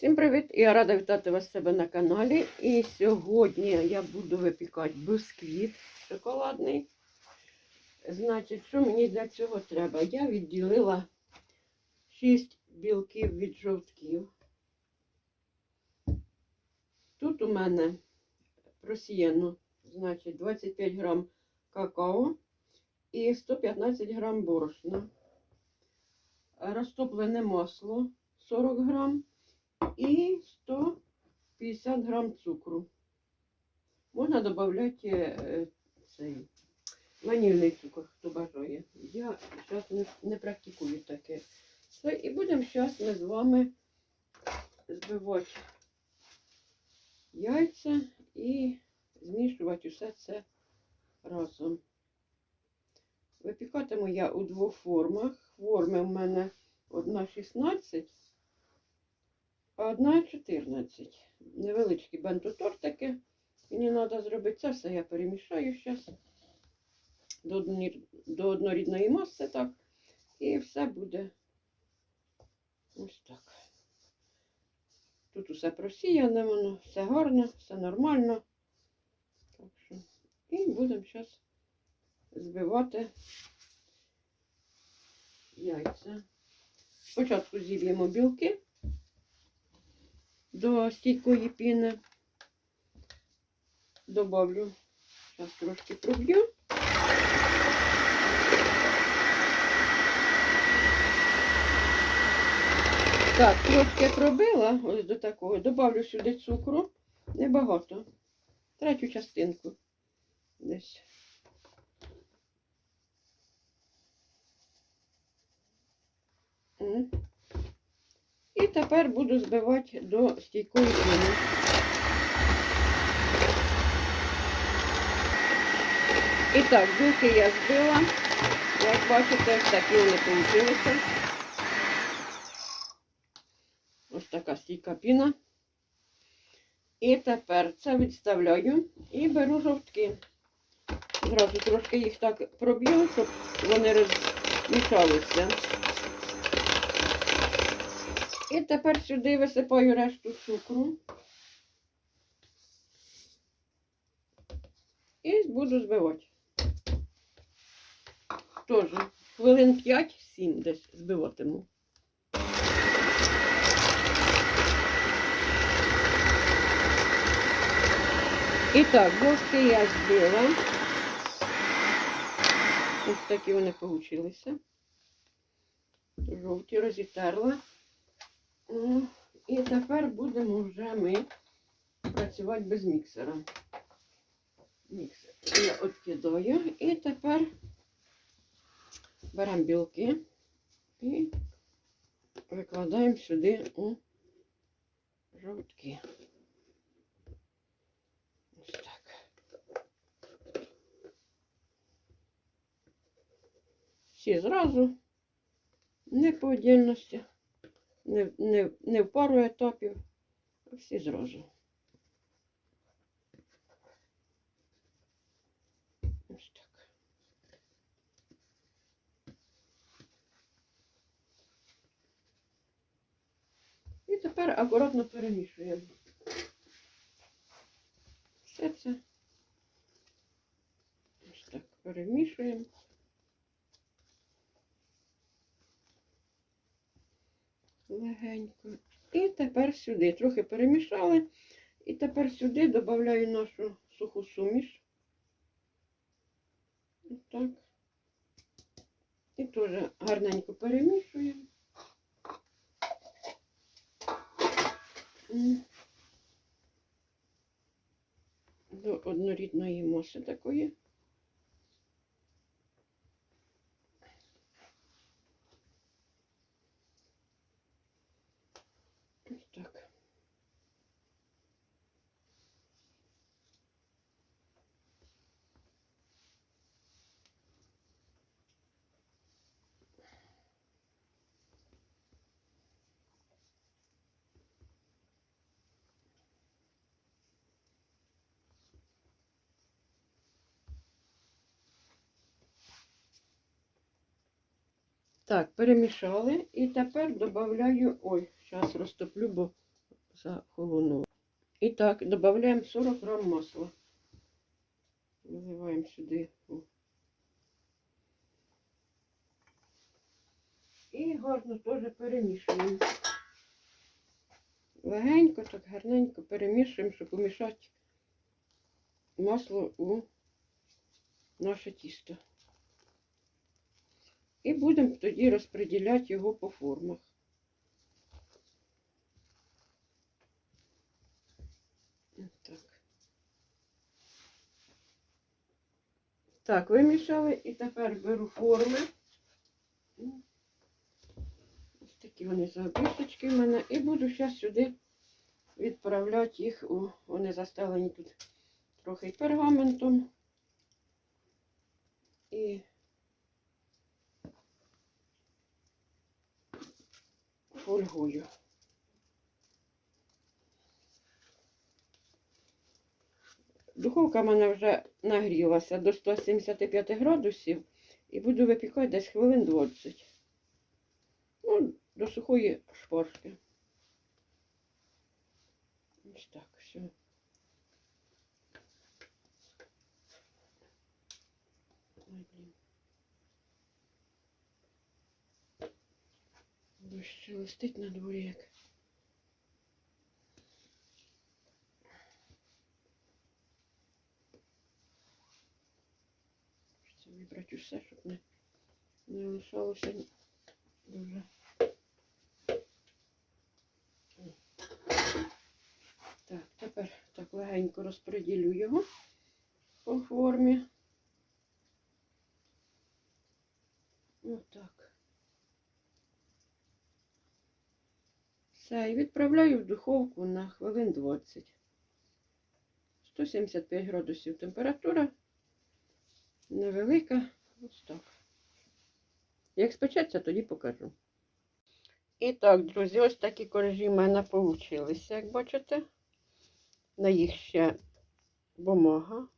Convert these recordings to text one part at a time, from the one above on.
Всім привіт! Я рада вітати вас себе на каналі. І сьогодні я буду випікати бисквіт шоколадний. Значить, що мені для цього треба? Я відділила 6 білків від жовтків. Тут у мене просіяно, значить, 25 грам какао і 115 грам борошна. Розтоплене масло 40 грам і 150 грам цукру. Можна додати е, цей ванільний цукор, хто бажає. Я зараз не, не практикую таке. Все, і будемо зараз ми з вами збивати яйця і змішувати усе це разом. Випікатиму я у двох формах. Форми в мене одна 16 а одна 14. Невеличкі бентотортики. Мені треба зробити це все, я перемішаю зараз до, однорід... до однорідної маси, так. І все буде ось так. Тут усе просіяне, воно, все гарно, все нормально. Так що. І будемо зараз збивати яйця. Спочатку зіб'ємо білки до стійкої піни. Добавлю, зараз трошки проб'ю. Так, трошки пробила ось до такого. Добавлю сюди цукру. Небагато. Третю частинку. Десь. М. І тепер буду збивати до стійкої піни. І так, білки я збила. Як бачите, такі вони вийшли. Ось така стійка піна. І тепер це відставляю і беру жовтки. Зразу трошки їх так проб'ю, щоб вони розмішалися. І тепер сюди висипаю решту цукру. І буду збивати. Теж хвилин 5-7 десь збиватиму. І так, бовки я збила. Ось такі вони получилися. Жовті розітерла. О, І тепер будемо вже ми працювати без міксера. Міксер я відкидаю. І тепер беремо білки і викладаємо сюди у жовтки. Ось так. Всі зразу, не по отдельності не, не, не в пару етапів, а всі зразу. Ось так. І тепер акуратно перемішуємо. Все це ось так перемішуємо. Легенько. І тепер сюди. Трохи перемішали. І тепер сюди додаю нашу суху суміш. Ось так. І теж гарненько перемішуємо. До однорідної маси такої. Ось так. Так, перемішали і тепер додаю, ой, зараз розтоплю, бо захолонуло. І так, додаємо 40 грам масла. Виливаємо сюди. І гарно теж перемішуємо. Легенько, так гарненько перемішуємо, щоб помішати масло у наше тісто. І будемо тоді розподіляти його по формах. Так. Так, вимішали і тепер беру форми. Ось такі вони забісточки в мене. І буду зараз сюди відправляти їх. У, вони застелені тут трохи пергаментом. І фольгою. Духовка в мене вже нагрілася до 175 градусів і буду випікати десь хвилин 20. Ну, до сухої шпоршки. Ось так, все. Ой, блін. Дощ листить на дворі як. Хочеться вибрати усе, щоб не, не лишалося дуже. Так, тепер так легенько розподілю його по формі. Отак. Все, і відправляю в духовку на хвилин 20. 175 градусів температура. Невелика. Ось так. Як спечеться, тоді покажу. І так, друзі, ось такі коржі в мене вийшли, як бачите. На їх ще бумага.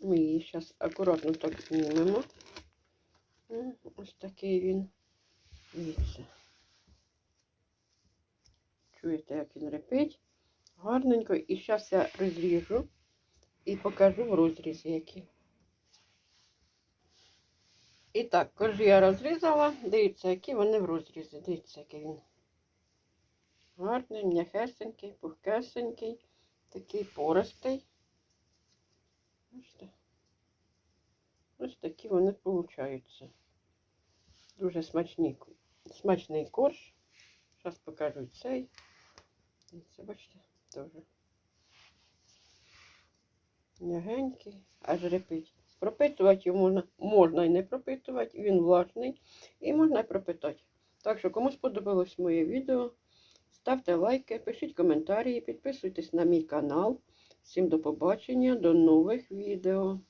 Ми її зараз акуратно так знімемо. Ось такий він. Дивіться. Чуєте, як він репить? Гарненько. І зараз я розріжу і покажу в розрізі які. І так, коржі я розрізала. Дивіться, які вони в розрізі. Дивіться, який він. Гарний, м'яхесенький, пухкесенький, такий пористий. Бачите? Ось такі вони получаються. Дуже смачні, смачний корж. Зараз покажу цей. Дивіться, бачите, теж. М'ягенький, аж репить. Пропитувати його можна, можна і не пропитувати, він влажний і можна і пропитати. Так що, кому сподобалось моє відео, ставте лайки, пишіть коментарі, підписуйтесь на мій канал. Всім до побачення, до нових відео.